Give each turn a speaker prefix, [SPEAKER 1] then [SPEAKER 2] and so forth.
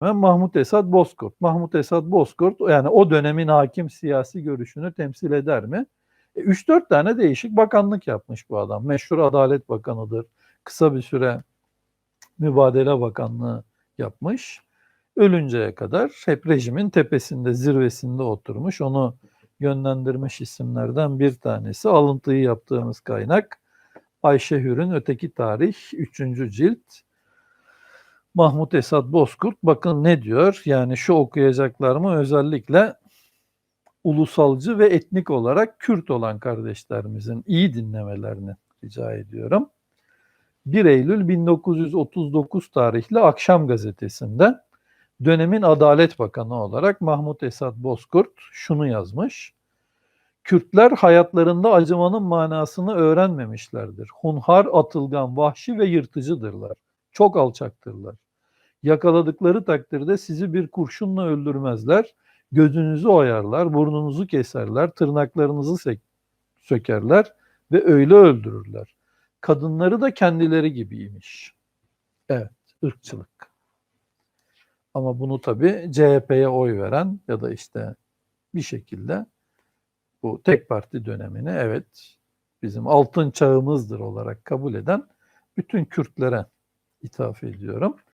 [SPEAKER 1] Mahmut Esad Bozkurt. Mahmut Esad Bozkurt yani o dönemin hakim siyasi görüşünü temsil eder mi? E, 3-4 tane değişik bakanlık yapmış bu adam. Meşhur Adalet Bakanı'dır. Kısa bir süre Mübadele Bakanlığı yapmış. Ölünceye kadar hep rejimin tepesinde, zirvesinde oturmuş. Onu yönlendirmiş isimlerden bir tanesi. Alıntıyı yaptığımız kaynak Ayşe Hür'ün Öteki Tarih 3. cilt. Mahmut Esad Bozkurt bakın ne diyor? Yani şu okuyacaklarımı özellikle ulusalcı ve etnik olarak Kürt olan kardeşlerimizin iyi dinlemelerini rica ediyorum. 1 Eylül 1939 tarihli Akşam gazetesinde dönemin Adalet Bakanı olarak Mahmut Esad Bozkurt şunu yazmış. Kürtler hayatlarında acımanın manasını öğrenmemişlerdir. Hunhar, atılgan, vahşi ve yırtıcıdırlar. Çok alçaktırlar. Yakaladıkları takdirde sizi bir kurşunla öldürmezler. Gözünüzü oyarlar, burnunuzu keserler, tırnaklarınızı sökerler ve öyle öldürürler. Kadınları da kendileri gibiymiş. Evet, ırkçılık. Ama bunu tabii CHP'ye oy veren ya da işte bir şekilde bu tek parti dönemini evet bizim altın çağımızdır olarak kabul eden bütün Kürtlere ithaf ediyorum.